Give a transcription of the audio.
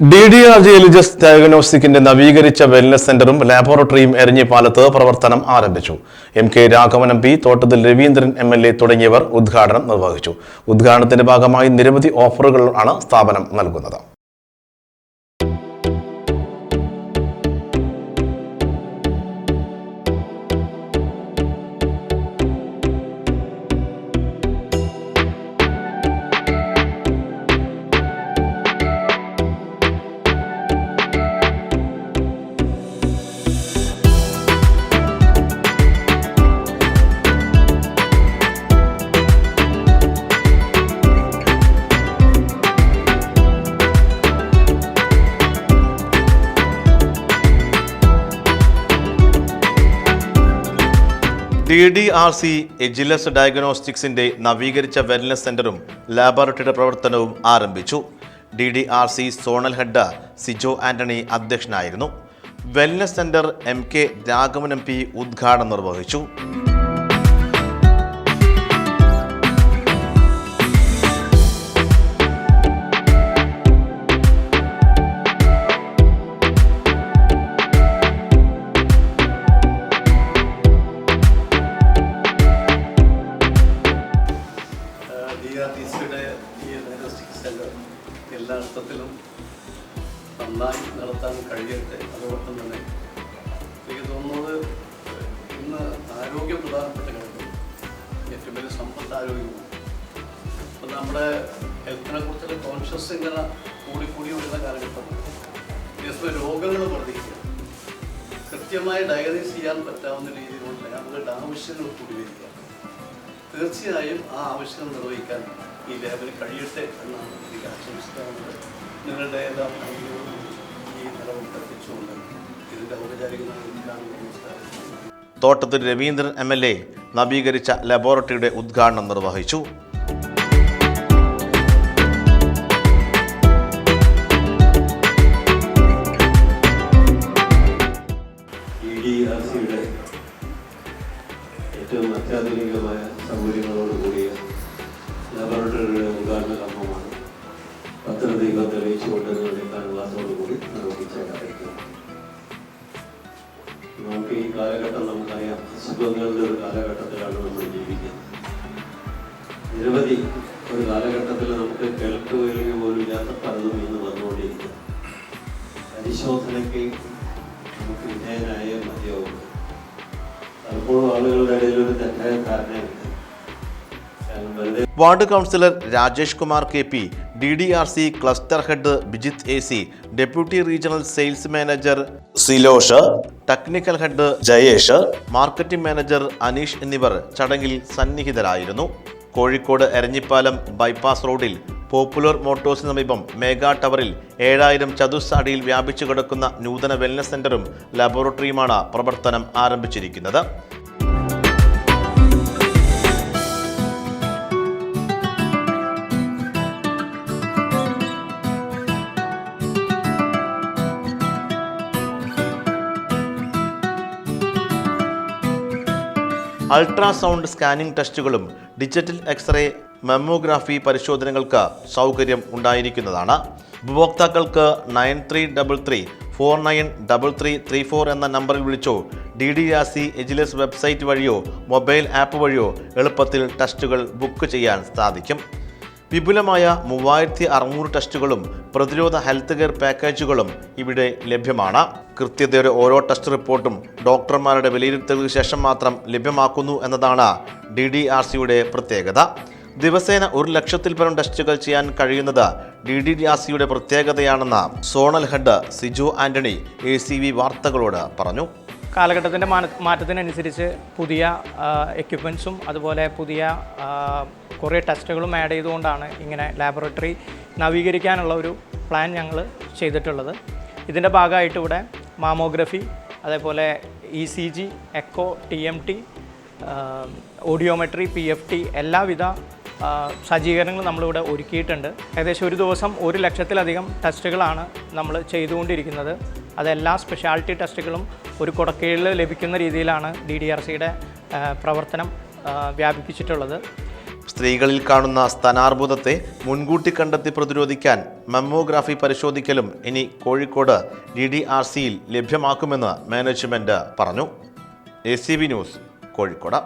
D D R G Agilus ഡയഗ്നോസ്റ്റിക്കിന്റെ നവീകരിച്ച wellness സെന്ററും ലാബോറട്ടറിയും എരഞ്ഞിപ്പാലത്ത് പ്രവർത്തനം ആരംഭിച്ചു. M K Raghavan M P Thottathil Raveendran M L A തുടങ്ങിയവർ ഉദ്ഘാടനം നിർവഹിച്ചു. ഉദ്ഘാടനത്തിന്റെ ഭാഗമായി നിരവധി ഓഫറുകളാണ് സ്ഥാപനം നൽകുന്നത്. D D R C Agilus ഡയഗ്നോസ്റ്റിക്സിന്റെ നവീകരിച്ച വെൽനസ് സെന്ററും ലാബോറട്ടറിയുടെ പ്രവർത്തനവും ആരംഭിച്ചു. D D R C zonal head Sijo Antony അധ്യക്ഷനായിരുന്നു. Wellness centre M K Raghavan M P ഉദ്ഘാടനം നിർവഹിച്ചു. എല്ലാ അർത്ഥത്തിലും നന്നായി നടത്താൻ കഴിയട്ടെ. അതോടൊപ്പം തന്നെ എനിക്ക് തോന്നുന്നത് ഇന്ന് ആരോഗ്യം പ്രധാനപ്പെട്ട ഘടകം ഏറ്റവും വലിയ സമ്പത്ത് ആരോഗ്യമാണ്. അപ്പം നമ്മുടെ ഹെൽത്തിനെ കുറിച്ചുള്ള കോൺഷ്യസ് ഇങ്ങനെ കൂടിക്കൂടി വരുന്ന കാലഘട്ടം അതേസമയം രോഗങ്ങൾ വർദ്ധിക്കുക. കൃത്യമായി ഡയഗ്നൈസ് ചെയ്യാൻ പറ്റാവുന്ന രീതിയിലുള്ള അവരുടെ ആവശ്യങ്ങൾ കൂടി വരിക തീർച്ചയായും ആ ആവശ്യങ്ങൾ നിർവഹിക്കാൻ ഈ ലാബിന് കഴിയട്ടെ എന്നാണ് എനിക്ക് ആശംസിക്കാവുന്നത് നിങ്ങളുടെ എല്ലാ ഈ നിലവിൽ കൽപ്പിച്ചുകൊണ്ട് ഇതിന്റെ ഔപചാരികമായ നമസ്കാരം. തോട്ടത്തിൽ രവീന്ദ്രൻ എം എൽ എ നവീകരിച്ച ലബോറട്ടറിയുടെ ഉദ്ഘാടനം നിർവഹിച്ചു. ലബോറട്ടറിയുടെ ഉദ്ഘാടന കർമ്മമാണ് പത്രദീപം തെളിയിച്ചുകൊണ്ട് നിങ്ങളുടെ കാൺവാസോടുകൂടി കൂടി കാര്യത്തിൽ നമുക്ക് ഈ കാലഘട്ടം നമുക്കറിയാം. അസുഖങ്ങളുടെ ഒരു കാലഘട്ടത്തിലാണ് നമ്മൾ ജീവിക്കുന്നത്. നിരവധി ഒരു കാലഘട്ടത്തിൽ നമുക്ക് കേൾക്കുകയും പോലും ഇല്ലാത്ത പലതും ഇന്ന് വന്നുകൊണ്ടിരിക്കുന്നു. പരിശോധനയ്ക്ക് നമുക്ക് വിധേയനായ മതിയാവും പലപ്പോഴും ആളുകളുടെ ഇടയിൽ ഒരു തെറ്റായ ധാരണയുണ്ട്. Ward councillor Rajesh Kumar K P D D R C cluster head Bijith A C deputy regional sales manager Silosh technical head Jayesh marketing manager Aneesh എന്നിവർ ചടങ്ങിൽ സന്നിഹിതരായിരുന്നു. കോഴിക്കോട് എരഞ്ഞിപ്പാലം ബൈപ്പാസ് റോഡിൽ പോപ്പുലർ മോട്ടോഴ്സിന് സമീപം മേഗാ ടവറിൽ ഏഴായിരം ചതുസ് അടിയിൽ വ്യാപിച്ചു കിടക്കുന്ന നൂതന വെൽനസ് സെന്ററും ലബോറട്ടറിയുമാണ് പ്രവർത്തനം ആരംഭിച്ചിരിക്കുന്നത്. അൾട്രാസൗണ്ട് സ്കാനിംഗ് ടെസ്റ്റുകളും ഡിജിറ്റൽ എക്സ്റേ മെമ്മോഗ്രാഫി പരിശോധനകൾക്ക് സൗകര്യം ഉണ്ടായിരിക്കുന്നതാണ്. ഉപഭോക്താക്കൾക്ക് nine three double three four nine double three three four എന്ന നമ്പറിൽ വിളിച്ചോ D D R C Agilus website വഴിയോ മൊബൈൽ ആപ്പ് വഴിയോ എളുപ്പത്തിൽ ടെസ്റ്റുകൾ ബുക്ക് ചെയ്യാൻ സാധിക്കും. വിപുലമായ മൂവായിരത്തി അറുന്നൂറ് ടെസ്റ്റുകളും പ്രതിരോധ ഹെൽത്ത് കെയർ പാക്കേജുകളും ഇവിടെ ലഭ്യമാണ്. കൃത്യതയുടെ ഓരോ ടെസ്റ്റ് റിപ്പോർട്ടും ഡോക്ടർമാരുടെ വിലയിരുത്തലുകൾക്ക് ശേഷം മാത്രം ലഭ്യമാക്കുന്നു എന്നതാണ് ഡി ഡി ആർ സിയുടെ പ്രത്യേകത. ദിവസേന ഒരു ലക്ഷത്തിൽ പരം ടെസ്റ്റുകൾ ചെയ്യാൻ കഴിയുന്നത് ഡി ഡി ആർ സിയുടെ പ്രത്യേകതയാണെന്ന് zonal head Siju Antony A C V വാർത്തകളോട് പറഞ്ഞു. കാലഘട്ടത്തിന്റെ മാറ്റത്തിനനുസരിച്ച് പുതിയ എക്യുപ്മെൻസും അതുപോലെ പുതിയ കുറേ ടെസ്റ്റുകളും ആഡ് ചെയ്തുകൊണ്ടാണ് ഇങ്ങനെ ലാബറട്ടറി നവീകരിക്കാനുള്ള ഒരു പ്ലാൻ ഞങ്ങൾ ചെയ്തിട്ടുള്ളത്. ഇതിന്റെ ഭാഗമായിട്ട് ഇവിടെ മാമോഗ്രഫി അതേപോലെ E C G echo T M T audiometry P F T എല്ലാവിധ സജ്ജീകരണങ്ങൾ നമ്മളിവിടെ ഒരുക്കിയിട്ടുണ്ട്. ഏകദേശം ഒരു ദിവസം ഒരു ലക്ഷത്തിലധികം ടെസ്റ്റുകളാണ് നമ്മൾ ചെയ്തുകൊണ്ടിരിക്കുന്നത്. അതെല്ലാ സ്പെഷ്യാലിറ്റി ടെസ്റ്റുകളും ഒരു കുടക്കീഴിൽ ലഭിക്കുന്ന രീതിയിലാണ് ഡി ഡി ആർ സിയുടെ പ്രവർത്തനം വ്യാപിപ്പിച്ചിട്ടുള്ളത്. സ്ത്രീകളിൽ കാണുന്ന സ്തനാർബുദത്തെ മുൻകൂട്ടി കണ്ടെത്തി പ്രതിരോധിക്കാൻ മമ്മോഗ്രാഫി പരിശോധിക്കലും ഇനി കോഴിക്കോട് ഡി ഡി ആർ സിയിൽ ലഭ്യമാക്കുമെന്ന് മാനേജ്മെന്റ് പറഞ്ഞു. A C B news Kozhikode.